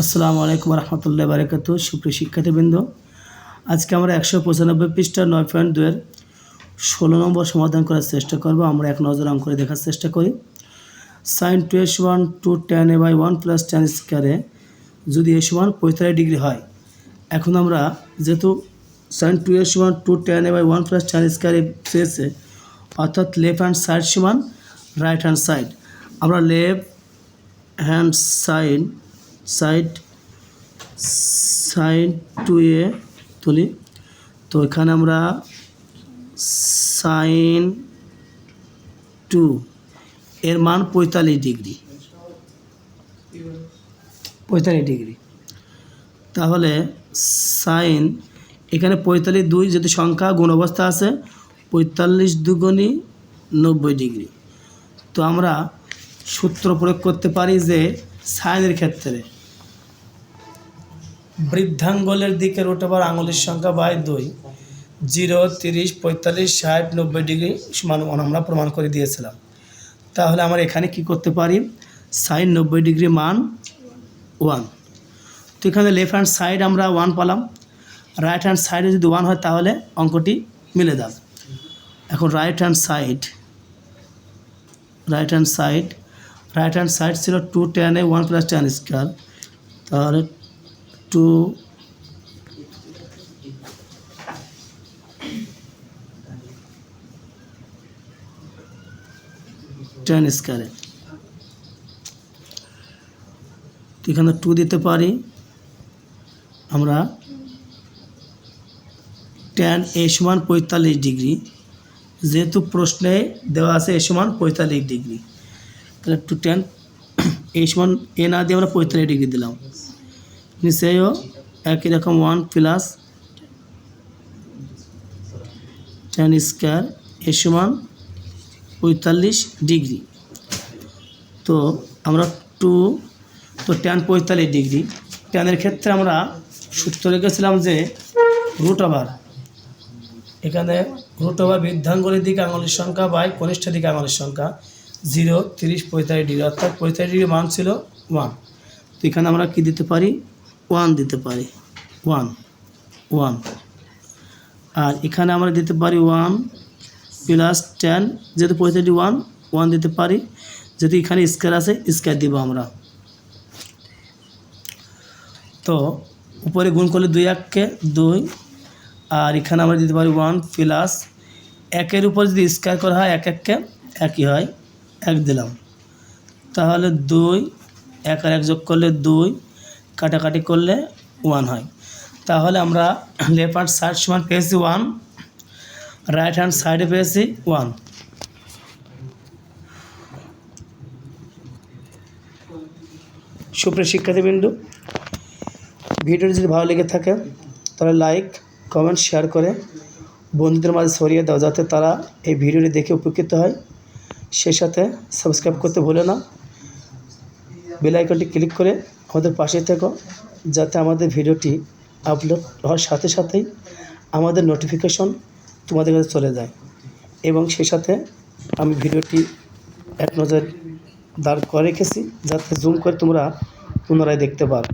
আসসালামু আলাইকুম রহমতুল্লাহ বারকাত সুপ্রিয় শিক্ষার্থীবৃন্দ, আজকে আমরা একশো পঁচানব্বই পৃষ্ঠা নয় পয়েন্ট দুয়ের ষোলো নম্বর সমাধান করার চেষ্টা করব। আমরা এক নজর অঙ্ক করে দেখার চেষ্টা করি। Sine two S one two ten A by one plus ten স্কোয়ারে যদি এস ওয়ান পঁয়তাল্লিশ ডিগ্রি হয়, এখন আমরা যেহেতু sine two S one two ten A by one plus ten স্কোয়ারে চেয়েছে অর্থাৎ লেফট হ্যান্ড সাইড সমান রাইট হ্যান্ড সাইড আমরা left hand side side side two A তুলি। তো এখানে আমরা সাইন টু, এর মান পঁয়তাল্লিশ ডিগ্রি। পঁয়তাল্লিশ ডিগ্রি। তাহলে সাইন, এখানে পঁয়তাল্লিশ দুই যদি সংখ্যা গুণ অবস্থা আছে, পঁয়তাল্লিশ দুগুণি নব্বই ডিগ্রি। তো আমরা সূত্র প্রয়োগ করতে পারি যে সাইনের ক্ষেত্রে। বৃদ্ধাঙ্গলের দিকে রোট ওভার আঙুলের সংখ্যা বাই দুই। জিরো, তিরিশ, পঁয়তাল্লিশ, ষাট, নব্বই ডিগ্রি সমান ওয়ান আমরা প্রমাণ করে দিয়েছিলাম। তাহলে আমরা এখানে কি করতে পারি? সাইন নব্বই ডিগ্রি মান ওয়ান তো এখানে লেফট হ্যান্ড সাইড আমরা ওয়ান পালাম। রাইট হ্যান্ড সাইডে যদি ওয়ান হয় তাহলে অঙ্কটি মিলে যাবে। এখন right hand side right hand side right hand side ছিল two ten A one plus ten square তাহলে টু টেন স্কোয়ারে তো এখানে টু দিতে পারি। আমরা টেন এ সমান পঁয়তাল্লিশ ডিগ্রি। যেহেতু প্রশ্নে দেওয়া আছে এ সমান পঁয়তাল্লিশ ডিগ্রি। তাহলে টু টেন এ সমান এ না দিয়ে আমরা পঁয়তাল্লিশ ডিগ্রি দিলাম। নিচেও একই রকম one plus ten square A সমান পঁয়তাল্লিশ ডিগ্রি তো আমরা টু তো টেন পঁয়তাল্লিশ ডিগ্রি টেনের ক্ষেত্রে আমরা সূত্র রেখেছিলাম যে রুট ওভার এখানে রুট ওভার বৃদ্ধাঙ্গুলের দিকে আঙুলের সংখ্যা বাই কনিষ্ঠ দিকে আঙুলের সংখ্যা। জিরো তিরিশ, পঁয়তাল্লিশ ডিগ্রি অর্থাৎ পঁয়তাল্লিশ ডিগ্রি মান ছিল ওয়ান তো এখানে আমরা কি দিতে পারি? ওয়ান দিতে পারি। ওয়ান ওয়ান আর এখানে আমরা দিতে পারি ওয়ান প্লাস টেন যেহেতু পঁয়তাল্লিশ ওয়ান ওয়ান দিতে পারি। যদি এখানে স্কোয়ার আছে স্কোয়ার দিব আমরা। তো উপরে গুণ করলে দুই এককে দুই। আর এখানে আমরা দিতে পারি ওয়ান প্লাস একের উপর যদি স্কোয়ার করা হয়, এক এককে একই হয়। এক দিলাম। তাহলে দুই, এক আর এক যোগ করলে দুই। কাটাকাটি করলে ওয়ান হয়। তাহলে আমরা লেফট হ্যান্ড সাইড সমান পেয়েছি ওয়ান রাইট হ্যান্ড সাইডে পেয়েছি ওয়ান সুপ্রিয় শিক্ষার্থীবৃন্দ, ভিডিওটি যদি ভালো লেগে থাকে, তাহলে লাইক কমেন্ট শেয়ার করে বন্ধুদের মাঝে ছড়িয়ে দাও, যাতে তারা এই ভিডিওটি দেখে উপকৃত হয়। সেই সাথে সাবস্ক্রাইব করতে ভুলে না। বেল আইকনটি ক্লিক করে আমাদের পাশে থেকো, যাতে আমাদের ভিডিওটি আপলোড হওয়ার সাথে সাথেই আমাদের নোটিফিকেশন তোমাদের কাছে চলে যায়। এবং সেই সাথে আমি ভিডিওটি এক নজর দাঁড় করে রেখেছি, যাতে জুম করে তোমরা পুনরায় দেখতে পারো।